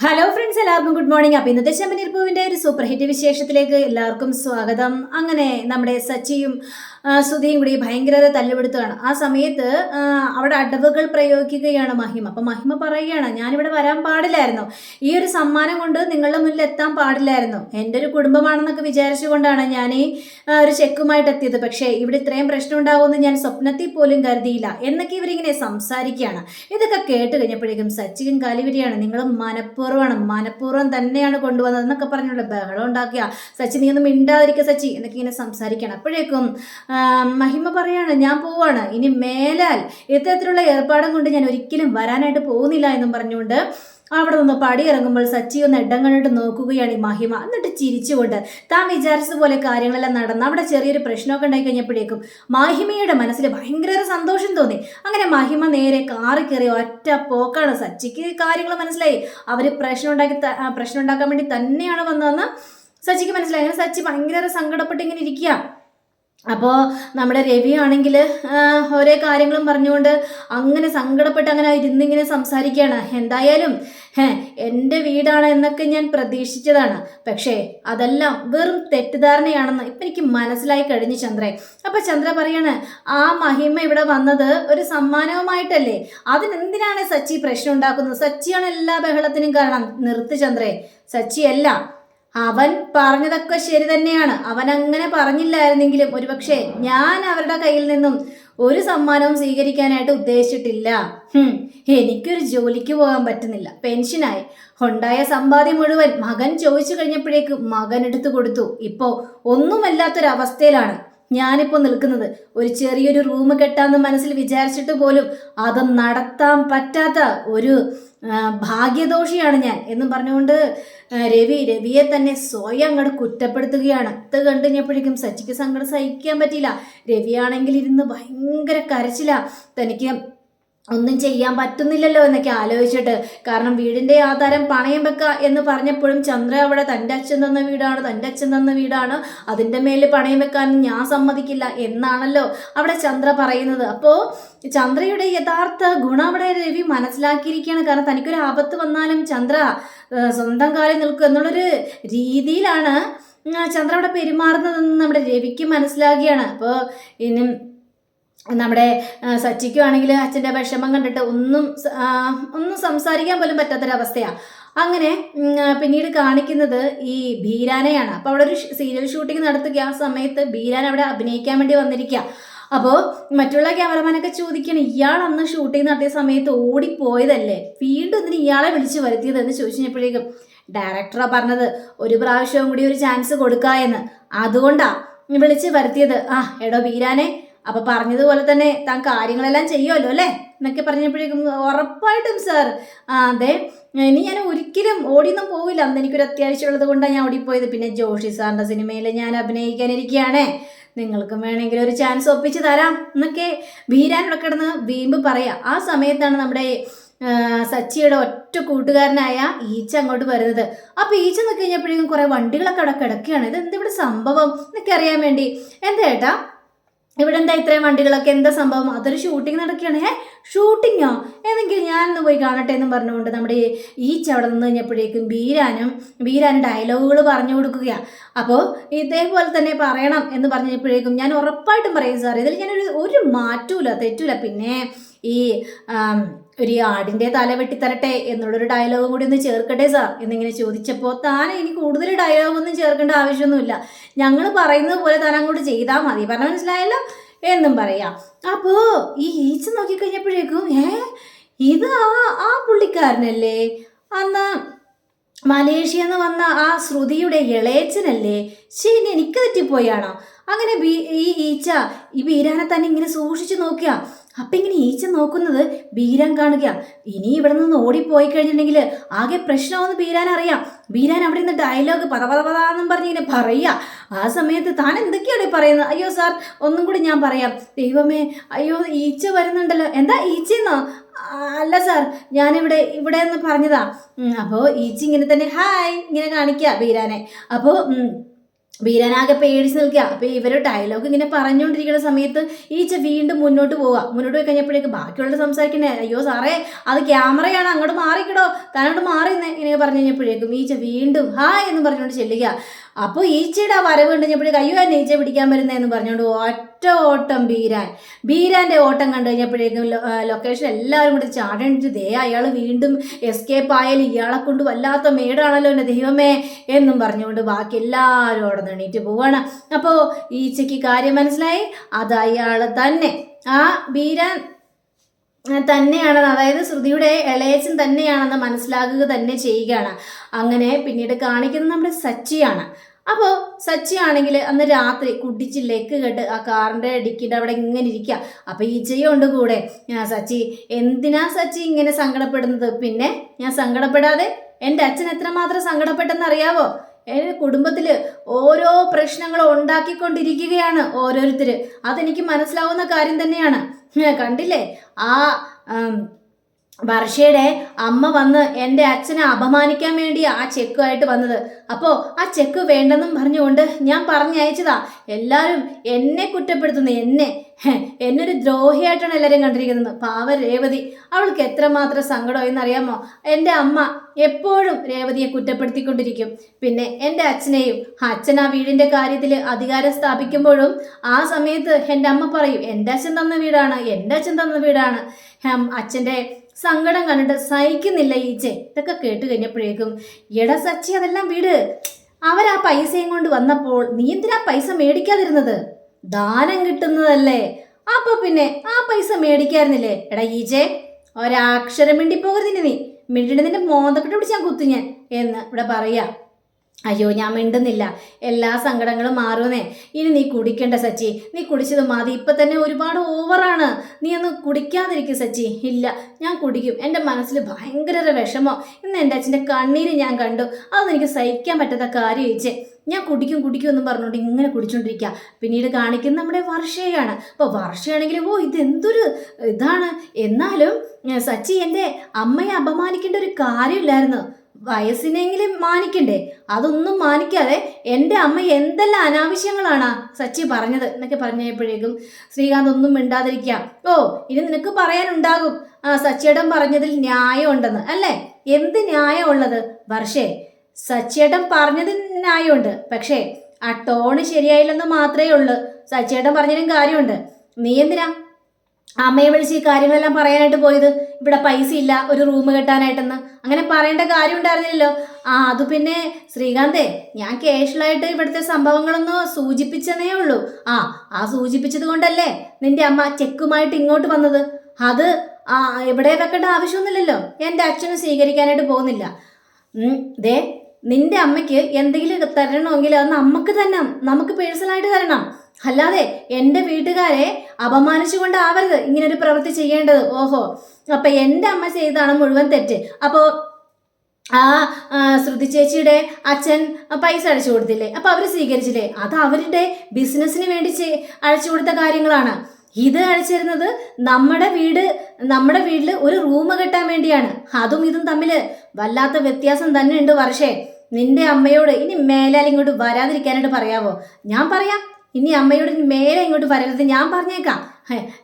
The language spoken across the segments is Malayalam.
ഹലോ ഫ്രണ്ട്സ് എല്ലാവർക്കും ഗുഡ് മോർണിംഗ് അപ്പം ഇന്നത്തെ ശമനീർ പൂവിന്റെ ഒരു സൂപ്പർ ഹിറ്റ് വിശേഷത്തിലേക്ക് എല്ലാവർക്കും സ്വാഗതം. അങ്ങനെ നമ്മുടെ സച്ചിയും സുധിയും കൂടി ഭയങ്കര തല്ലുപിടുത്തമാണ് ആ സമയത്ത് അവിടെ അടവുകൾ പ്രയോഗിക്കുകയാണ് മഹിമ. അപ്പം മഹിമ പറയുകയാണ് ഞാനിവിടെ വരാൻ പാടില്ലായിരുന്നു. ഈ ഒരു സമ്മാനം കൊണ്ട് നിങ്ങളുടെ മുന്നിൽ എത്താൻ പാടില്ലായിരുന്നു. എന്റെ ഒരു കുടുംബമാണെന്നൊക്കെ വിചാരിച്ചുകൊണ്ടാണ് ഞാൻ ഈ ഒരു ചെക്കുമായിട്ട് എത്തിയത്. പക്ഷേ ഇവിടെ ഇത്രയും പ്രശ്നം ഉണ്ടാവുമെന്ന് ഞാൻ സ്വപ്നത്തിൽ പോലും കരുതിയില്ല. എന്നൊക്കെ ഇവരിങ്ങനെ സംസാരിക്കുകയാണ്. ഇതൊക്കെ കേട്ട് കഴിഞ്ഞപ്പോഴേക്കും സച്ചിൻ കാലിവരിയാണ് നിങ്ങൾ മനഃപൂർവമാണ്. മനഃപൂർവം തന്നെയാണ് കൊണ്ടുവന്നതെന്നൊക്കെ പറഞ്ഞുള്ള ബഹളം ഉണ്ടാക്കിയ. സച്ചി നീ ഒന്നും മിണ്ടാതിരിക്കുക സച്ചി. എന്നൊക്കെ ഇങ്ങനെ സംസാരിക്കണം അപ്പോഴേക്കും മഹിമ പറയാണ് ഞാൻ പോവാണ്. ഇനി മേലാൽ ഇത്തരത്തിലുള്ള ഏർപ്പാടും കൊണ്ട് ഞാൻ ഒരിക്കലും വരാനായിട്ട് പോകുന്നില്ല എന്നും പറഞ്ഞുകൊണ്ട് അവിടെ നിന്ന് പടിയിറങ്ങുമ്പോൾ സച്ചി ഒന്ന് ഇടം കണ്ടിട്ട് നോക്കുകയാണ് ഈ മഹിമ. എന്നിട്ട് ചിരിച്ചുകൊണ്ട് താൻ വിചാരിച്ചതുപോലെ കാര്യങ്ങളെല്ലാം നടന്ന് അവിടെ ചെറിയൊരു പ്രശ്നമൊക്കെ ഉണ്ടായി കഴിഞ്ഞപ്പോഴേക്കും മഹിമയുടെ മനസ്സിൽ ഭയങ്കര സന്തോഷം തോന്നി. അങ്ങനെ മഹിമ നേരെ കാറി കയറി ഒറ്റ പോക്കാണ്. സച്ചിക്ക് കാര്യങ്ങൾ മനസ്സിലായി. അവർ പ്രശ്നം ഉണ്ടാക്കി പ്രശ്നം ഉണ്ടാക്കാൻ വേണ്ടി തന്നെയാണ് വന്നതെന്ന് സച്ചിക്ക് മനസ്സിലായി. സച്ചി ഭയങ്കര സങ്കടപ്പെട്ട് ഇങ്ങനെ ഇരിക്കുക അപ്പോൾ നമ്മുടെ രവി ആണെങ്കിൽ ഓരോ കാര്യങ്ങളും പറഞ്ഞുകൊണ്ട് അങ്ങനെ സങ്കടപ്പെട്ട് അങ്ങനെ ഇരുന്നിങ്ങനെ സംസാരിക്കുകയാണ്. എന്തായാലും ഹേ എന്റെ വീടാണ് എന്നൊക്കെ ഞാൻ പ്രതീക്ഷിച്ചതാണ്. പക്ഷേ അതെല്ലാം വെറും തെറ്റിദ്ധാരണയാണെന്ന് ഇപ്പം എനിക്ക് മനസ്സിലായി കഴിഞ്ഞു ചന്ദ്രൻ അപ്പോൾ ചന്ദ്ര പറയാണ് ആ മഹിമ ഇവിടെ വന്നത് ഒരു സമ്മാനവുമായിട്ടല്ലേ? അതിനെന്തിനാണ് സച്ചി പ്രശ്നം ഉണ്ടാക്കുന്നത്? സച്ചിയാണ് എല്ലാ ബഹളത്തിനും കാരണം. നിർത്ത് ചന്ദ്രേ. സച്ചിയല്ല അവൻ പറഞ്ഞതൊക്കെ ശരി തന്നെയാണ്. അവൻ അങ്ങനെ പറഞ്ഞില്ലായിരുന്നെങ്കിലും ഒരുപക്ഷെ ഞാൻ അവരുടെ കയ്യിൽ നിന്നും ഒരു സമ്മാനവും സ്വീകരിക്കാനായിട്ട് ഉദ്ദേശിച്ചിട്ടില്ല. എനിക്കൊരു ജോലിക്ക് പോകാൻ പറ്റുന്നില്ല. പെൻഷനായി. ഉണ്ടായ സമ്പാദ്യം മുഴുവൻ മകൻ ചോദിച്ചു കഴിഞ്ഞപ്പോഴേക്ക് മകൻ എടുത്തു കൊടുത്തു. ഇപ്പോൾ ഒന്നുമല്ലാത്തൊരവസ്ഥയിലാണ്. ഞാനിപ്പോൾ നിൽക്കുന്നത് ഒരു ചെറിയൊരു റൂം കെട്ടാന്ന് മനസ്സിൽ വിചാരിച്ചിട്ട് പോലും അത് നടത്താൻ പറ്റാത്ത ഒരു ഭാഗ്യദോഷിയാണ് ഞാൻ എന്നും പറഞ്ഞുകൊണ്ട് രവി രവിയെ തന്നെ സ്വയം അങ്ങോട്ട് കുറ്റപ്പെടുത്തുകയാണ്. ഇത് കണ്ടു കഴിഞ്ഞപ്പോഴേക്കും സച്ചിക്ക് സങ്കടം സഹിക്കാൻ പറ്റിയില്ല. രവിയാണെങ്കിൽ ഇരുന്ന് ഭയങ്കര കരച്ചില. തനിക്ക് ഒന്നും ചെയ്യാൻ പറ്റുന്നില്ലല്ലോ എന്നൊക്കെ ആലോചിച്ചിട്ട്. കാരണം വീടിന്റെ ആധാരം പണയം വെക്ക എന്ന് പറഞ്ഞപ്പോഴും ചന്ദ്ര അവിടെ തന്റെ അച്ഛൻ തന്ന വീടാണ് തന്റെ അച്ഛൻ തന്ന വീടാണ്. അതിന്റെ മേലിൽ പണയം വെക്കാൻ ഞാൻ സമ്മതിക്കില്ല എന്നാണല്ലോ അവിടെ ചന്ദ്ര പറയുന്നത്. അപ്പോൾ ചന്ദ്രയുടെ യഥാർത്ഥ ഗുണം അവിടെ രവി മനസ്സിലാക്കിയിരിക്കുകയാണ്. കാരണം തനിക്കൊരു ആപത്ത് വന്നാലും ചന്ദ്ര സ്വന്തം കാലിൽ നിൽക്കും എന്നുള്ളൊരു രീതിയിലാണ് ചന്ദ്ര അവിടെ പെരുമാറുന്നതെന്ന് നമ്മുടെ രവിക്ക് മനസ്സിലാകുകയാണ്. അപ്പോൾ ഇനി നമ്മുടെ സച്ചിക്കുവാണെങ്കിൽ അച്ഛന്റെ വിഷമം കണ്ടിട്ട് ഒന്നും ഒന്നും സംസാരിക്കാൻ പോലും പറ്റാത്തൊരവസ്ഥയാണ് അങ്ങനെ പിന്നീട് കാണിക്കുന്നത് ഈ ബീരാനെയാണ്. അപ്പോൾ അവിടെ ഒരു സീരിയൽ ഷൂട്ടിംഗ് നടത്തുക ആ സമയത്ത് ബീരാൻ അവിടെ അഭിനയിക്കാൻ വേണ്ടി വന്നിരിക്കുക അപ്പോൾ മറ്റുള്ള ക്യാമറമാനൊക്കെ ചോദിക്കണം ഇയാൾ അന്ന് ഷൂട്ടിംഗ് നടത്തിയ സമയത്ത് ഓടിപ്പോയതല്ലേ? വീണ്ടും ഇതിന് ഇയാളെ വിളിച്ച് വരുത്തിയത് എന്ന് ചോദിച്ചു കഴിഞ്ഞപ്പോഴേക്കും ഡയറക്ടറാ പറഞ്ഞത് ഒരു പ്രാവശ്യവും കൂടി ഒരു ചാൻസ് കൊടുക്കാ എന്ന്. അതുകൊണ്ടാണ് വിളിച്ച് വരുത്തിയത്. ആ എടോ ബീരാനെ അപ്പൊ പറഞ്ഞതുപോലെ തന്നെ താൻ കാര്യങ്ങളെല്ലാം ചെയ്യുമല്ലോ അല്ലേ? എന്നൊക്കെ പറഞ്ഞപ്പോഴേക്കും ഉറപ്പായിട്ടും സാർ ആ അതെ. ഇനി ഞാൻ ഒരിക്കലും ഓടിയൊന്നും പോവില്ല. അന്ന് എനിക്കൊരു അത്യാവശ്യമുള്ളത് കൊണ്ടാണ് ഞാൻ ഓടിപ്പോയത്. പിന്നെ ജോഷി സാറിന്റെ സിനിമയിൽ ഞാൻ അഭിനയിക്കാനിരിക്കുകയാണേ നിങ്ങൾക്കും വേണമെങ്കിൽ ഒരു ചാൻസ് ഒപ്പിച്ച് തരാം എന്നൊക്കെ ഭീരാനോടെ കിടന്ന് വീമ്പ് പറയാം. ആ സമയത്താണ് നമ്മുടെ സച്ചിയുടെ ഒറ്റ കൂട്ടുകാരനായ ഈച്ച അങ്ങോട്ട് വരുന്നത്. അപ്പോൾ ഈച്ച നിൽക്കഴിഞ്ഞപ്പോഴേക്കും കുറേ വണ്ടികളൊക്കെ അവിടെ കിടക്കുകയാണ്. ഇത് എന്തിവിടെ സംഭവം? എന്നൊക്കെ അറിയാൻ വേണ്ടി. എന്താ ഏട്ടാ? ഇവിടെ എന്താ ഇത്രയും വണ്ടികളൊക്കെ? എന്താ സംഭവം? അതൊരു ഷൂട്ടിംഗ് നടക്കുകയാണ്. ഏ ഷൂട്ടിങ്ങോ ഏതെങ്കിൽ ഞാനൊന്ന് പോയി കാണട്ടെ എന്നും പറഞ്ഞുകൊണ്ട് നമ്മുടെ ഈച്ച അവിടെ നിന്ന് കഴിഞ്ഞപ്പോഴേക്കും ബീരാനും ബീരാനും ഡയലോഗുകൾ പറഞ്ഞു കൊടുക്കുകയാണ് അപ്പോൾ ഇതേപോലെ തന്നെ പറയണം എന്ന് പറഞ്ഞപ്പോഴേക്കും ഞാൻ ഉറപ്പായിട്ടും പറയും സാർ ഇതിൽ ഞാനൊരു ഒരു മാറ്റൂല തെറ്റൂല പിന്നെ ഈ ഒരു ആടിന്റെ തല വെട്ടിത്തരട്ടെ എന്നുള്ളൊരു ഡയലോഗും കൂടി ഒന്ന് ചേർക്കട്ടെ സാർ എന്നിങ്ങനെ ചോദിച്ചപ്പോൾ താൻ ഇനി കൂടുതൽ ഡയലോഗൊന്നും ചേർക്കേണ്ട ആവശ്യമൊന്നുമില്ല. ഞങ്ങൾ പറയുന്നത് പോലെ താൻ അങ്ങോട്ട് ചെയ്താൽ മതി. പറഞ്ഞ മനസ്സിലായല്ലോ? എന്നും പറയാം. അപ്പോൾ ഈ ഈച്ച നോക്കിക്കഴിഞ്ഞപ്പോഴേക്കും ഏ ഇത് ആ ആ പുള്ളിക്കാരനല്ലേ? അന്ന് മലേഷ്യന്ന് വന്ന ആ ശ്രുതിയുടെ ഇളയച്ചനല്ലേ? ശരി എനിക്ക് തെറ്റിപ്പോയാണോ അങ്ങനെ ഈ ഈച്ച ഈ ബീരാനെ തന്നെ ഇങ്ങനെ സൂക്ഷിച്ചു നോക്കുക. അപ്പം ഇങ്ങനെ ഈച്ച നോക്കുന്നത് ബീരാൻ കാണുക. ഇനി ഇവിടെ നിന്ന് ഓടിപ്പോയി കഴിഞ്ഞിട്ടുണ്ടെങ്കിൽ ആകെ പ്രശ്നമെന്ന് ബീരാൻ അറിയാം. ബീരാൻ അവിടെ നിന്ന് ഡയലോഗ് പത പത പതാന്നും പറഞ്ഞ് ഇങ്ങനെ പറയുക. ആ സമയത്ത് താൻ എന്തൊക്കെയാണ് പറയുന്നത്? അയ്യോ സാർ ഒന്നും കൂടി ഞാൻ പറയാം. ദൈവമേ അയ്യോ ഈച്ച വരുന്നുണ്ടല്ലോ. എന്താ ഈച്ചയെന്നോ? അല്ല സാർ ഞാനിവിടെ ഇവിടെ നിന്ന് പറഞ്ഞതാ. അപ്പോൾ ഈച്ച ഇങ്ങനെ തന്നെ ഹായ് ഇങ്ങനെ കാണിക്കുക ബീരാനെ. അപ്പോൾ ബീരാനാകെ പേടിച്ച് നിൽക്കുക. അപ്പോൾ ഇവർ ഡയലോഗ് ഇങ്ങനെ പറഞ്ഞുകൊണ്ടിരിക്കുന്ന സമയത്ത് ഈച്ച വീണ്ടും മുന്നോട്ട് പോവുക. മുന്നോട്ട് പോയി കഴിഞ്ഞപ്പോഴേക്ക് ബാക്കിയുള്ള സംസാരിക്കണേ അയ്യോ സാറേ അത് ക്യാമറയാണ്. അങ്ങോട്ട് മാറിക്കിടോ. താനോട് മാറിയെന്ന് ഇങ്ങനെ പറഞ്ഞു കഴിഞ്ഞപ്പോഴേക്കും ഈച്ച വീണ്ടും ഹായ് എന്ന് പറഞ്ഞുകൊണ്ട് ചെല്ലുക. അപ്പോൾ ഈച്ചയുടെ വരവ് കണ്ടുകഴിഞ്ഞപ്പോഴേക്കും അയ്യോ എന്നെ ഈച്ച പിടിക്കാൻ വരുന്നതെന്ന് പറഞ്ഞുകൊണ്ട് ഒറ്റ ഓട്ടം ബീരാൻ. ബീരാന്റെ ഓട്ടം കണ്ടു കഴിഞ്ഞപ്പോഴേക്കും ലൊക്കേഷൻ എല്ലാവരും കൂടി ചാടേണ്ടിട്ട് ദേ അയാൾ വീണ്ടും എസ്കേപ്പ് ആയാലും ഇയാളെ കൊണ്ട് വല്ലാത്ത മേടാണല്ലോ എന്റെ ദൈവമേ എന്നും പറഞ്ഞുകൊണ്ട് ബാക്കി എല്ലാവരും അവിടെ നിന്ന് എണീറ്റ് പോവാണ്. അപ്പോൾ ഈച്ചയ്ക്ക് കാര്യം മനസ്സിലായി. അത് അയാൾ തന്നെ. ആ ബീരാൻ തന്നെയാണെന്ന് അതായത് ശ്രുതിയുടെ ഇളയച്ചൻ തന്നെയാണെന്ന് മനസ്സിലാക്കുക തന്നെ ചെയ്യുകയാണ്. അങ്ങനെ പിന്നീട് കാണിക്കുന്നത് നമ്മുടെ സച്ചിയാണ്. അപ്പോൾ സച്ചി ആണെങ്കിൽ അന്ന് രാത്രി കുടിച്ച് ലെക്ക് കെട്ട് ആ കാറിന്റെ ഡിക്കിന്റെ അവിടെ ഇങ്ങനെ ഇരിക്കുക. അപ്പോൾ ഈച്ചയും ഉണ്ട് കൂടെ. സച്ചി എന്തിനാ സച്ചി ഇങ്ങനെ സങ്കടപ്പെടുന്നത്? പിന്നെ ഞാൻ സങ്കടപ്പെടാതെ എന്റെ അച്ഛൻ എത്രമാത്രം സങ്കടപ്പെട്ടെന്ന് അറിയാവോ? എന്റെ കുടുംബത്തിൽ ഓരോ പ്രശ്നങ്ങളും ഉണ്ടാക്കിക്കൊണ്ടിരിക്കുകയാണ് ഓരോരുത്തർ. അതെനിക്ക് മനസ്സിലാവുന്ന കാര്യം തന്നെയാണ്. കണ്ടില്ലേ? ആ വർഷയുടെ അമ്മ വന്ന് എന്റെ അച്ഛനെ അപമാനിക്കാൻ വേണ്ടി ആ ചെക്കുമായിട്ട് വന്നത്. അപ്പോൾ ആ ചെക്ക് വേണ്ടെന്നും പറഞ്ഞുകൊണ്ട് ഞാൻ പറഞ്ഞയച്ചതാ. എല്ലാവരും എന്നെ കുറ്റപ്പെടുത്തുന്നു എന്നെ. എന്നൊരു ദ്രോഹിയായിട്ടാണ് എല്ലാവരും കണ്ടിരിക്കുന്നത്. പാവ രേവതി. അവൾക്ക് എത്രമാത്രം സങ്കടമായെന്ന് അറിയാമോ എന്റെ അമ്മ എപ്പോഴും രേവതിയെ കുറ്റപ്പെടുത്തിക്കൊണ്ടിരിക്കും. പിന്നെ എന്റെ അച്ഛനെയും അച്ഛൻ ആ വീടിന്റെ കാര്യത്തിൽ അധികാരം സ്ഥാപിക്കുമ്പോഴും ആ സമയത്ത് എന്റെ അമ്മ പറയും എന്റെ അച്ഛൻ തന്ന വീടാണ് എന്റെ അച്ഛൻ തന്ന വീടാണ്. അച്ഛന്റെ സങ്കടം കണ്ടിട്ട് സഹിക്കുന്നില്ല ഈച്ചെ. ഇതൊക്കെ കേട്ട് കഴിഞ്ഞപ്പോഴേക്കും എട സച്ചി അതെല്ലാം വീട്. അവരാ പൈസയും കൊണ്ട് വന്നപ്പോൾ നീ എന്തിനാ പൈസ മേടിക്കാതിരുന്നത്? ദാനം കിട്ടുന്നതല്ലേ. അപ്പൊ പിന്നെ ആ പൈസ മേടിക്കായിരുന്നില്ലേ? എടാ ഈച്ചെ ഒരാക്ഷരം മിണ്ടി പോകരുതിന് നീ. മിണ്ടിട്ട് നിന്റെ മോന്തക്കെട്ട് പിടിച്ച് ഞാൻ കുത്തു ഞാൻ എന്ന് ഇവിടെ പറയാ. അയ്യോ ഞാൻ മിണ്ടുന്നില്ല. എല്ലാ സങ്കടങ്ങളും മാറുമെന്നേ. ഇനി നീ കുടിക്കണ്ട സച്ചി. നീ കുടിച്ചത് മതി. ഇപ്പൊ തന്നെ ഒരുപാട് ഓവറാണ്. നീ ഒന്ന് കുടിക്കാതിരിക്കും സച്ചി. ഇല്ല ഞാൻ കുടിക്കും. എന്റെ മനസ്സിൽ ഭയങ്കര വിഷമോ. ഇന്ന് എന്റെ അച്ഛന്റെ കണ്ണീര് ഞാൻ കണ്ടു. അതൊന്നും എനിക്ക് സഹിക്കാൻ പറ്റാത്ത കാര്യം ചോദിച്ചേ ഞാൻ കുടിക്കും കുടിക്കും എന്നും പറഞ്ഞുകൊണ്ട് ഇങ്ങനെ കുടിച്ചോണ്ടിരിക്കുക പിന്നീട് കാണിക്കുന്ന നമ്മുടെ വർഷയാണ്. അപ്പോൾ വർഷയാണെങ്കിൽ ഓ ഇതെന്തൊരു ഇതാണ്? എന്നാലും സച്ചി എന്റെ അമ്മയെ അപമാനിക്കേണ്ട ഒരു കാര്യമില്ലായിരുന്നു. വയസ്സിനെങ്കിലും മാനിക്കണ്ടേ? അതൊന്നും മാനിക്കാതെ എന്റെ അമ്മ എന്തെല്ലാം അനാവശ്യങ്ങളാണ് സച്ചി പറഞ്ഞത് എന്നൊക്കെ പറഞ്ഞപ്പോഴേക്കും ശ്രീകാന്ത് ഒന്നും മിണ്ടാതിരിക്കുക ഓ ഇനി നിനക്ക് പറയാനുണ്ടാകും. ആ സച്ചിയേട്ടൻ പറഞ്ഞതിൽ ന്യായമുണ്ടെന്ന്. അല്ലേ? എന്ത് ന്യായമുള്ളത്? വർഷേ സച്ചിയേട്ടൻ പറഞ്ഞതിൽ ന്യായമുണ്ട്. പക്ഷേ ആ ടോണ് ശരിയായില്ലെന്ന് മാത്രമേ ഉള്ളൂ. സച്ചിയേട്ടൻ പറഞ്ഞതിനും കാര്യമുണ്ട്. നീ എന്തിനാ അമ്മയെ വിളിച്ച് ഈ കാര്യങ്ങളെല്ലാം പറയാനായിട്ട് പോയത്. ഇവിടെ പൈസ ഇല്ല ഒരു റൂം കെട്ടാനായിട്ടെന്ന്. അങ്ങനെ പറയേണ്ട കാര്യം ഉണ്ടായിരുന്നില്ലല്ലോ. ആ അത് പിന്നെ ശ്രീകാന്തേ ഞാൻ കേഷ്വലായിട്ട് ഇവിടുത്തെ സംഭവങ്ങളൊന്നും സൂചിപ്പിച്ചതേ ഉള്ളൂ. ആ ആ സൂചിപ്പിച്ചത് കൊണ്ടല്ലേ നിന്റെ അമ്മ ചെക്കുമായിട്ട് ഇങ്ങോട്ട് വന്നത്? അത് ആ ഇവിടെ വെക്കേണ്ട ആവശ്യമൊന്നുമില്ലല്ലോ. എന്റെ അച്ഛനും സ്വീകരിക്കാനായിട്ട് പോകുന്നില്ല. ദേ നിന്റെ അമ്മയ്ക്ക് എന്തെങ്കിലും തരണമെങ്കിൽ അത് നമുക്ക് തന്നെ നമുക്ക് പേഴ്സണലായിട്ട് തരണം. അല്ലാതെ എന്റെ വീട്ടുകാരെ അപമാനിച്ചുകൊണ്ടാവരുത് ഇങ്ങനെ ഒരു പ്രവൃത്തി ചെയ്യേണ്ടത്. ഓഹോ. അപ്പൊ എന്റെ അമ്മ ചെയ്തതാണ് മുഴുവൻ തെറ്റ്. അപ്പോൾ ആ ശ്രുതി ചേച്ചിയുടെ അച്ഛൻ പൈസ അടച്ചു കൊടുത്തില്ലേ? അപ്പൊ അവർ സ്വീകരിച്ചില്ലേ? അത് അവരുടെ ബിസിനസ്സിന് വേണ്ടി അടച്ചു കൊടുത്ത കാര്യങ്ങളാണ്. ഇത് അഴിച്ചിരുന്നത് നമ്മുടെ വീട് നമ്മുടെ വീട്ടിൽ ഒരു റൂം കെട്ടാൻ വേണ്ടിയാണ്. അതും ഇതും തമ്മിൽ വല്ലാത്ത വ്യത്യാസം തന്നെ ഉണ്ട് വർഷേ. നിന്റെ അമ്മയോട് ഇനി മേലാൽ ഇങ്ങോട്ട് വരാതിരിക്കാനായിട്ട് പറയാവോ? ഞാൻ പറയാം. ഇനി അമ്മയോട് മേലെ ഇങ്ങോട്ട് വരരുത്. ഞാൻ പറഞ്ഞേക്കാം.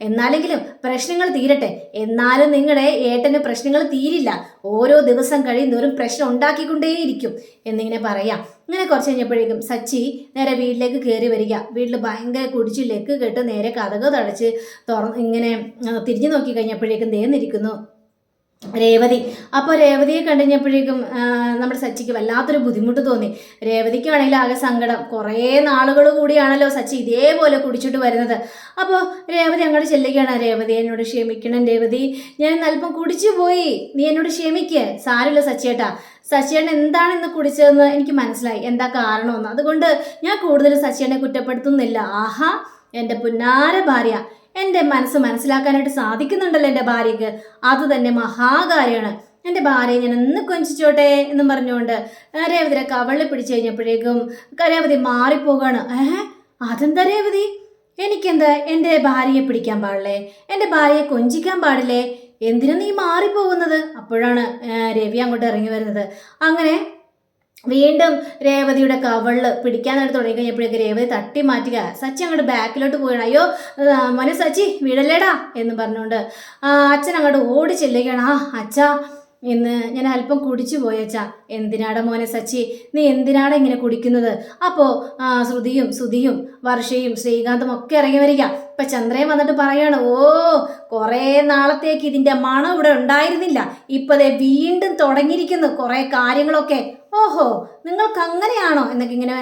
എന്നാലെങ്കിലും പ്രശ്നങ്ങൾ തീരട്ടെ. എന്നാലും നിങ്ങളുടെ ഏട്ടന് പ്രശ്നങ്ങൾ തീരില്ല. ഓരോ ദിവസം കഴിയുന്നവരും പ്രശ്നം ഉണ്ടാക്കിക്കൊണ്ടേയിരിക്കും എന്നിങ്ങനെ പറയാം. ഇങ്ങനെ കുറച്ച് കഴിഞ്ഞപ്പോഴേക്കും സച്ചി നേരെ വീട്ടിലേക്ക് കയറി വരിക. വീട്ടിൽ ഭയങ്കര കുടിച്ചിലേക്ക് കേട്ട് നേരെ കഥക് തടച്ച് തുറ ഇങ്ങനെ തിരിഞ്ഞു നോക്കി കഴിഞ്ഞപ്പോഴേക്കും തേന്നിരിക്കുന്നു രേവതി. അപ്പോൾ രേവതിയെ കണ്ടുകഴിഞ്ഞപ്പോഴേക്കും നമ്മുടെ സച്ചിക്ക് വല്ലാത്തൊരു ബുദ്ധിമുട്ട് തോന്നി. രേവതിക്കാണെങ്കിൽ ആകെ സങ്കടം. കുറേ നാളുകൾ കൂടിയാണല്ലോ സച്ചി ഇതേപോലെ കുടിച്ചിട്ട് വരുന്നത്. അപ്പോൾ രേവതി അങ്ങോട്ട് ചെല്ലുകയാണ്. രേവതി എന്നോട് ക്ഷമിക്കണം രേവതി. ഞാൻ അല്പം കുടിച്ചു പോയി. നീ എന്നോട് ക്ഷമിക്കുക സാരമില്ല സച്ചിയേട്ടാ. സച്ചിയേട്ടൻ എന്താണ് ഇന്ന് കുടിച്ചതെന്ന് എനിക്ക് മനസ്സിലായി. എന്താ കാരണമെന്ന്. അതുകൊണ്ട് ഞാൻ കൂടുതൽ സച്ചിയേട്ടനെ കുറ്റപ്പെടുത്തുന്നില്ല. ആഹാ എന്റെ പുന്നാര ഭാര്യ. എന്റെ മനസ്സ് മനസ്സിലാക്കാനായിട്ട് സാധിക്കുന്നുണ്ടല്ലോ എന്റെ ഭാര്യയ്ക്ക്. അത് തന്നെ മഹാകാര്യമാണ് എന്റെ ഭാര്യയെ ഞാൻ ഒന്ന് കൊഞ്ചിച്ചോട്ടെ എന്നും പറഞ്ഞുകൊണ്ട് രേവതിരെ കവളിൽ പിടിച്ചു കഴിഞ്ഞപ്പോഴേക്കും രേവതി മാറിപ്പോകാണ് ഏഹ് അതെന്താ രേവതി? എനിക്കെന്താ എന്റെ ഭാര്യയെ പിടിക്കാൻ പാടില്ലേ? എന്റെ ഭാര്യയെ കൊഞ്ചിക്കാൻ പാടില്ലേ? എന്തിനാ നീ മാറിപ്പോകുന്നത് അപ്പോഴാണ് രവി അങ്ങോട്ട് ഇറങ്ങി വരുന്നത്. അങ്ങനെ വീണ്ടും രേവതിയുടെ കവളിൽ പിടിക്കാനായിട്ട് തുടങ്ങി കഴിഞ്ഞപ്പോഴേക്ക് രേവതി തട്ടി മാറ്റുക. സച്ചി അങ്ങോട്ട് ബാക്കിലോട്ട് പോവുകയാണ്. അയ്യോ മനു സച്ചി വീടല്ലേടാ എന്ന് പറഞ്ഞുകൊണ്ട് അച്ഛൻ അങ്ങോട്ട് ഓടി ചെല്ലുകയാണ്. ആ അച്ഛാ ഇന്ന് ഞാൻ അല്പം കുടിച്ചു പോയച്ചാ. എന്തിനാടാ മോനെ സച്ചി? നീ എന്തിനാടാ ഇങ്ങനെ കുടിക്കുന്നത്? അപ്പോൾ ശ്രുതിയും സുധിയും വർഷയും ശ്രീകാന്തും ഒക്കെ ഇറങ്ങി വരിക. ഇപ്പം ചന്ദ്രയും വന്നിട്ട് പറയാണ് ഓ കുറേ നാളത്തേക്ക് ഇതിന്റെ മണം ഇവിടെ ഉണ്ടായിരുന്നില്ല. ഇപ്പം വീണ്ടും തുടങ്ങിയിരിക്കുന്നു കുറേ കാര്യങ്ങളൊക്കെ. ഓഹോ നിങ്ങൾക്ക് അങ്ങനെയാണോ എന്നൊക്കെ ഇങ്ങനെ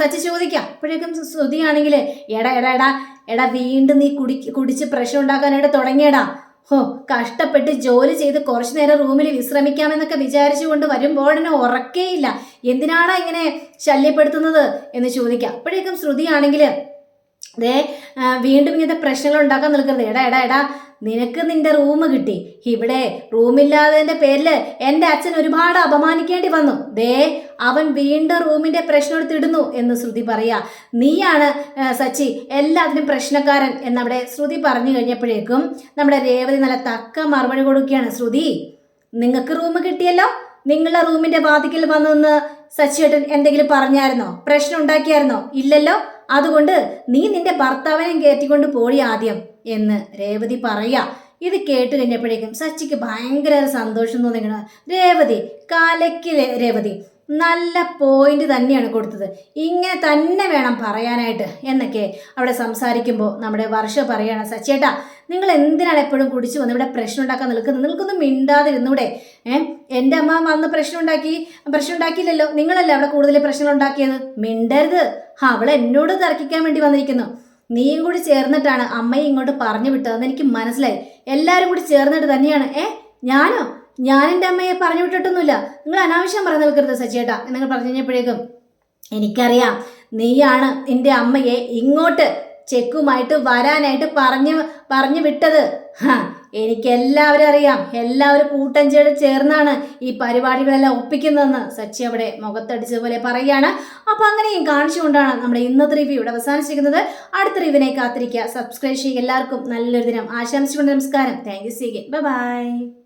സച്ചി ചോദിക്കാം. അപ്പോഴേക്കും ശ്രുതിയാണെങ്കിൽ എടാ എടാ എടാ എടാ വീണ്ടും നീ കുടി കുടിച്ച് പ്രഷർ ഉണ്ടാക്കാനായിട്ട് തുടങ്ങിയടാ. ഹോ കഷ്ടപ്പെട്ട് ജോലി ചെയ്ത് കുറച്ചു നേരം റൂമിൽ വിശ്രമിക്കാമെന്നൊക്കെ വിചാരിച്ചുകൊണ്ട് വരുമ്പോൾ എന്നെ ഉറക്കേയില്ല. എന്തിനാടാ ഇങ്ങനെ ശല്യപ്പെടുത്തുന്നത്? എന്ന് ചോദിക്കാം. അപ്പോഴേക്കും ശ്രുതിയാണെങ്കിൽ ദേ വീണ്ടും ഇങ്ങനത്തെ പ്രശ്നങ്ങൾ ഉണ്ടാക്കാൻ നിൽക്കരുത്. എടാ എടാ എടാ നിനക്ക് നിന്റെ റൂം കിട്ടി. ഇവിടെ റൂമില്ലാതെ പേരിൽ എന്റെ അച്ഛൻ ഒരുപാട് അപമാനിക്കേണ്ടി വന്നു. ദേ അവൻ വീണ്ടും റൂമിന്റെ പ്രശ്നം എടുത്തിടുന്നു എന്ന് ശ്രുതി പറയാ. നീയാണ് സച്ചി എല്ലാത്തിനും പ്രശ്നക്കാരൻ എന്നവിടെ ശ്രുതി പറഞ്ഞു കഴിഞ്ഞപ്പോഴേക്കും നമ്മുടെ രേവതി നല്ല തക്ക മറുപടി കൊടുക്കുകയാണ്. ശ്രുതി നിങ്ങൾക്ക് റൂം കിട്ടിയല്ലോ? നിങ്ങളുടെ റൂമിന്റെ വാതിക്കൽ വന്നെന്ന് സച്ചിയേട്ടൻ എന്തെങ്കിലും പറഞ്ഞായിരുന്നോ? പ്രശ്നം ഉണ്ടാക്കിയായിരുന്നോ? ഇല്ലല്ലോ? അതുകൊണ്ട് നീ നിന്റെ ഭർത്താവിനെ കയറ്റിക്കൊണ്ട് പോയി ആദ്യം. എന്ന് രേവതി പറയാ. ഇത് കേട്ട് കഴിഞ്ഞപ്പോഴേക്കും സച്ചിക്ക് ഭയങ്കര സന്തോഷം തോന്നിക്കണം. രേവതി കാലയ്ക്ക് രേവതി നല്ല പോയിന്റ് തന്നെയാണ് കൊടുത്തത്. ഇങ്ങനെ തന്നെ വേണം പറയാനായിട്ട് എന്നൊക്കെ അവിടെ സംസാരിക്കുമ്പോൾ നമ്മുടെ വർഷ പറയാണ് സച്ചേട്ടാ നിങ്ങൾ എന്തിനാണ് എപ്പോഴും കുടിച്ചു വന്ന് ഇവിടെ പ്രശ്നം ഉണ്ടാക്കാൻ നിൽക്കുന്നത്? നിങ്ങൾക്കൊന്നും മിണ്ടാതിരുന്നൂടെ? ഏ? എന്റെ അമ്മ വന്ന് പ്രശ്നം ഉണ്ടാക്കി പ്രശ്നം ഉണ്ടാക്കിയില്ലല്ലോ. നിങ്ങളല്ലേ അവിടെ കൂടുതൽ പ്രശ്നങ്ങൾ ഉണ്ടാക്കിയത്? മിണ്ടരുത്. അവൾ എന്നോട് തർക്കിക്കാൻ വേണ്ടി വന്നിരിക്കുന്നു. നീയും കൂടി ചേർന്നിട്ടാണ് അമ്മയെ ഇങ്ങോട്ട് പറഞ്ഞു വിട്ടതെന്ന് എനിക്ക് മനസ്സിലായി. എല്ലാവരും കൂടി ചേർന്നിട്ട് തന്നെയാണ്. ഏ ഞാനോ? ഞാൻ എന്റെ അമ്മയെ പറഞ്ഞു വിട്ടിട്ടൊന്നുമില്ല. നിങ്ങൾ അനാവശ്യം പറഞ്ഞു നിൽക്കരുത് സച്ചിയേട്ടാ എന്നങ്ങൾ പറഞ്ഞു കഴിഞ്ഞപ്പോഴേക്കും. എനിക്കറിയാം നീയാണ് എന്റെ അമ്മയെ ഇങ്ങോട്ട് ചെക്കുമായിട്ട് വരാനായിട്ട് പറഞ്ഞു പറഞ്ഞു വിട്ടത്. ഹാ എനിക്ക് എല്ലാവരും അറിയാം. എല്ലാവരും കൂട്ടം ചേട് ചേർന്നാണ് ഈ പരിപാടികളെല്ലാം ഒപ്പിക്കുന്നതെന്ന് സച്ചി അവിടെ മുഖത്തടിച്ചതുപോലെ പറയുകയാണ്. അപ്പോൾ അങ്ങനെയും കാണിച്ചുകൊണ്ടാണ് നമ്മുടെ ഇന്നത്തെ റിവ്യൂ ഇവിടെ അവസാനിച്ചിരിക്കുന്നത്. അടുത്ത റിവ്യൂവിനെ കാത്തിരിക്കുക. സബ്സ്ക്രൈബ് ചെയ്യുക. എല്ലാവർക്കും നല്ലൊരു ദിനം. ആശംസിച്ചുകൊണ്ട് നമസ്കാരം. Thank you see bye bye